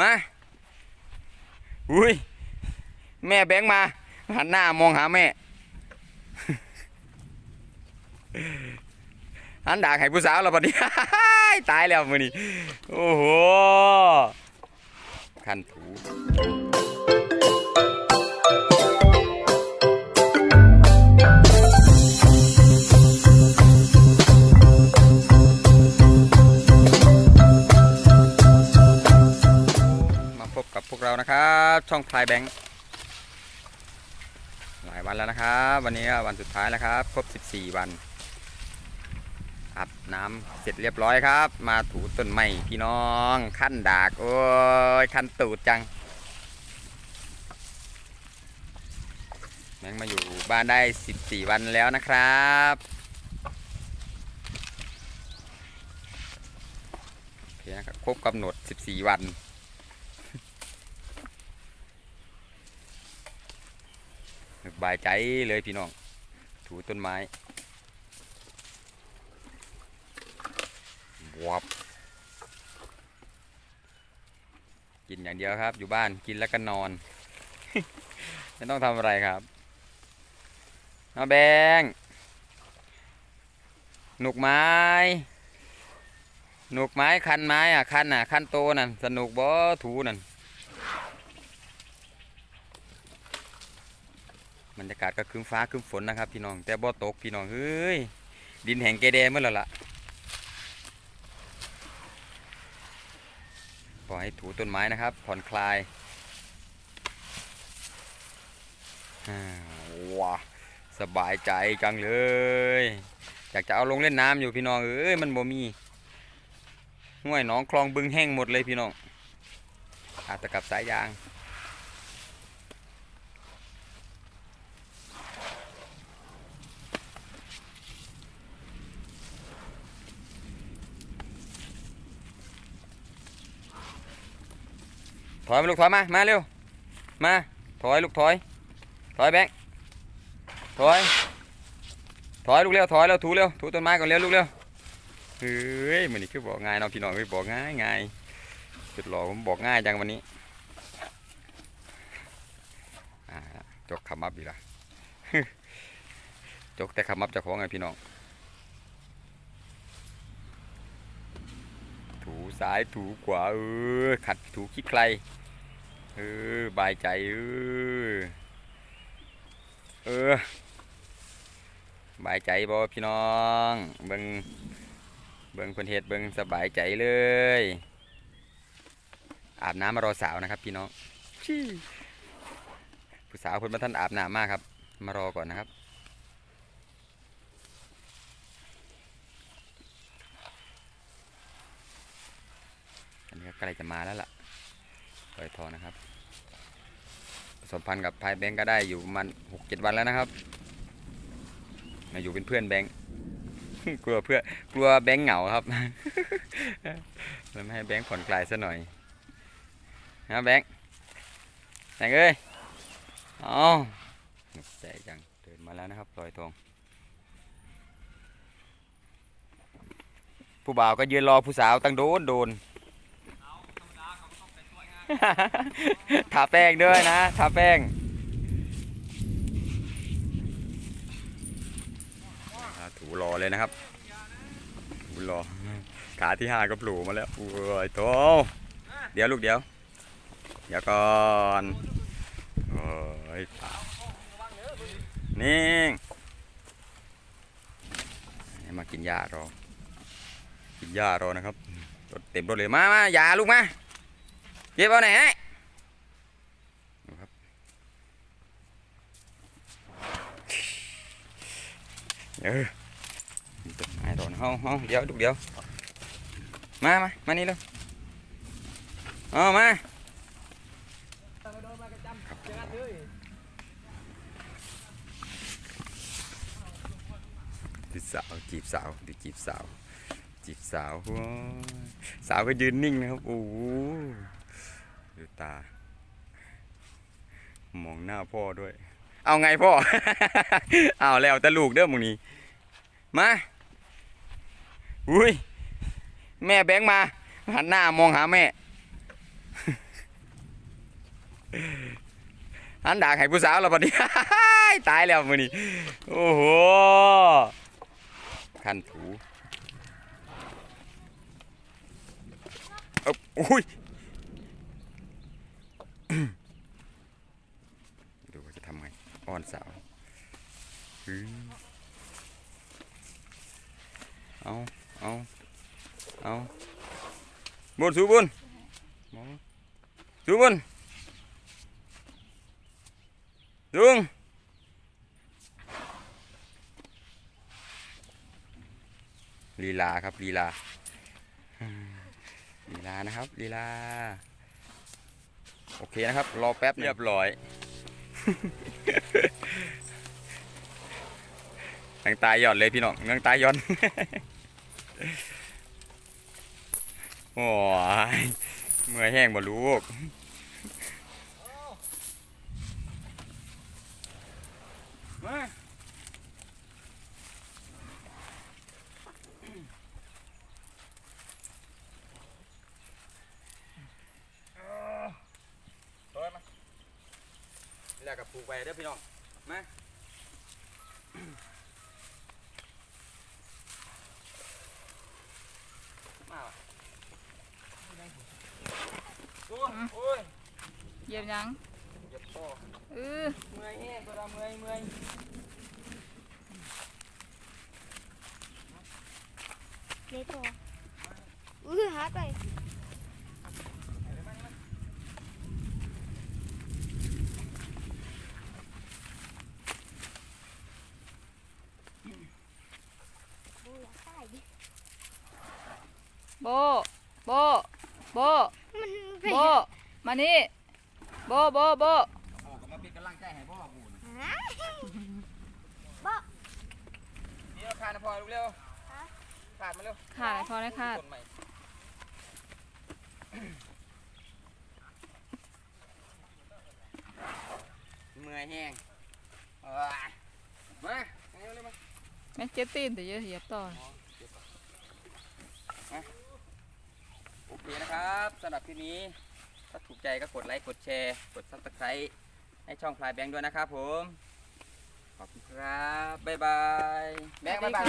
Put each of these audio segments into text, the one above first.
มาอุ้ยแม่แบงค์มาหันหน้ามองหาแม่หันด่ากให้ผู้สาวเราปะเนี้ตายแล้วมือนี้โอ้โห พวกเรานะครับ ช่องพลายแบงค์หลายวันแล้วนะครับ วันนี้วันสุดท้ายแล้วครับ ครบ 14 วันอาบน้ำเสร็จเรียบร้อยครับ มาถูต้นไม้พี่น้องขั้นดาก โอ้ยขั้นตูดจังแบงค์มาอยู่บ้านได้ 14 วันแล้วนะครับโอเคนะครับครบกำหนด 14 วัน บายใจเลยพี่น้อง ถูต้นไม้บวบกินอย่างเดียวครับ อยู่บ้านกินแล้วก็นอน ไม่ต้องทำอะไรครับเอาแบงหนุกไม้หนุกไม้คันไม้อะคันอะคันโตนั่นสนุกบ่ถูนั่น บรรยากาศก็ครึ้มฟ้าครึ้มฝนนะครับพี่น้อง แต่บ่ตกพี่น้องเฮ้ยดินแห้งเกเดเมื่อแล้วล่ะปล่อยให้ถูต้นไม้นะครับ ผ่อนคลายอ่าว้าสบายใจจังเลย อยากจะเอาลงเล่นน้ำอยู่พี่น้องเอ้ยมันบ่มีห้วยหนองคลองบึงแห้งหมดเลยพี่น้องอาจจะกับสายยาง ถอยมาลูกถอยมา มาเร็ว มา ถอยลูกถอย ถอยแบงค์ถอย ถอยลูกเร็วถอยเร็วถูเร็วถูต้นไม้ก่อนเร็วลูกเร็ว เฮ้ยมันนี่คือบอกง่ายเนาะพี่น้องเฮ้ยบอกง่ายง่ายจุดหล่อผมบอกง่ายจังวันนี้อ่าจกขมับอีละจกแต่ขมับจะของไงพี่น้อง ถู ซ้ายถูขวาเออขัดถูขี้ใครเออบายใจเออเออบายใจบ่พี่น้องเบิงเบิงเพิ่นเฮ็ดเบิงสบายใจเลย อาบน้ำมารอสาวนะครับ พี่น้องผู้สาวเพิ่นมาท่านอาบน้ำมากครับ มารอก่อนนะครับ อันนี้ ก็ใกล้จะมาแล้วล่ะปล่อยทองนะครับผสมพันธุ์กับพายแบงก์ก็ได้อยู่ประมันหกเจ็ดวันแล้วนะครับมาอยู่เป็นเพื่อนแบงก์กลัวเพื่อกลัวแบงก์เหงาครับเลยไม่ให้แบงก์ผ่อนคลายซะหน่อยนะแบงก์แบงเอ้ยอ๋อใจจังเดินมาแล้วนะครับลอยทองผู้บ่าวก็ยืนรอผู้สาวตั้งโดนโดน ทาแป้งด้วยนะทาแป้งถูรอเลยนะครับถูรอขาที่ห้าก็โผล่มาแล้วโอ้ยโตเดี๋ยวลูกเดี๋ยวเดี๋ยวก่อนโอ้ยนิ่งมากินหญ้ารอ กินหญ้ารอนะครับรถเต็มรถเลยมามายาลูกมา เก็บเอาไหนให้เออไม้รอนเฮาเฮาเดี๋ยวลูกเดี๋ยว มามามานี่เร็วเอามาจีบสาวจีบสาวดูจีบสาวจีบสาวสาวก็ยืนนิ่งนะครับโอ้ ดูตา มองหน้าพ่อด้วย เอาไงพ่อ เอาแล้วแต่ลูกเด้อมึงนี้ มา อุ้ย แม่แบงค์มา หันหน้ามองหาแม่ หันด่าให้ผู้สาวเราบัดนี้ ตายแล้วมือนี้ โอ้โห คันถูเอาอุ้ย ดูว่าจะทำไง อ้อนสาวอืมเอาเอาเอาบุญสูบุญสูบุญลุงลีลาครับลีลาลีลานะครับลีลา โอเคนะครับ รอแป๊บเรียบร้อย นังตายหย่อนเลยพี่น้องนังตายหย่อน โอ้ยเมื่อแห้งบ่ลูกมาตัวมา แล้วกับปลูกไปเด้อพี่น้องมามาว่ะโอ้ยโอ้ยเหยียบหยังเหยียบต่อเออเมื่อยแห้งตัวเราเมื่อยเมื่อยเล็กตัวอือหาไป ดูอยากใต้ดิ โบ โบ โบ มันไปโบ มานี่ โบ โบ โบ โอ้ก็มาเป็นกำลังใจให้พ่อกูนะหานี่เราขาดนะพ่อลูกเร็วขาดมาเร็วขาดพอได้ขาดต้นใหม่เมื่อยแห้งเอ้ยมาเร็วเร็วมาแม่เจ็บตีนแต่เยอะเหยียบต่อ โอ เคนะครับสำหรับคลิปนี้ถ้าถูกใจก็กดไลค์กดแชร์ กดซับสไครต์ให้ช่องพลายแบงค์ด้วยนะครับผม ขอบคุณครับ บ๊ายบาย แบงค์บ๊ายบาย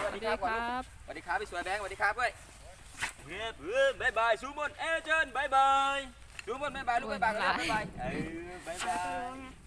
สสวัวัสสดีดีครับคก่อนรัลูกบสวัสดีครับพี่สวยแบงค์สวัสดีครับเว้ยเฮ้ยเพื่อนบ๊ายบายซูมอนเอเจนต์บ๊ายบายซูมอนบ๊ายบายลูกบ๊ายบายกันเลยบ๊ายบายเออบ๊ายบายนะ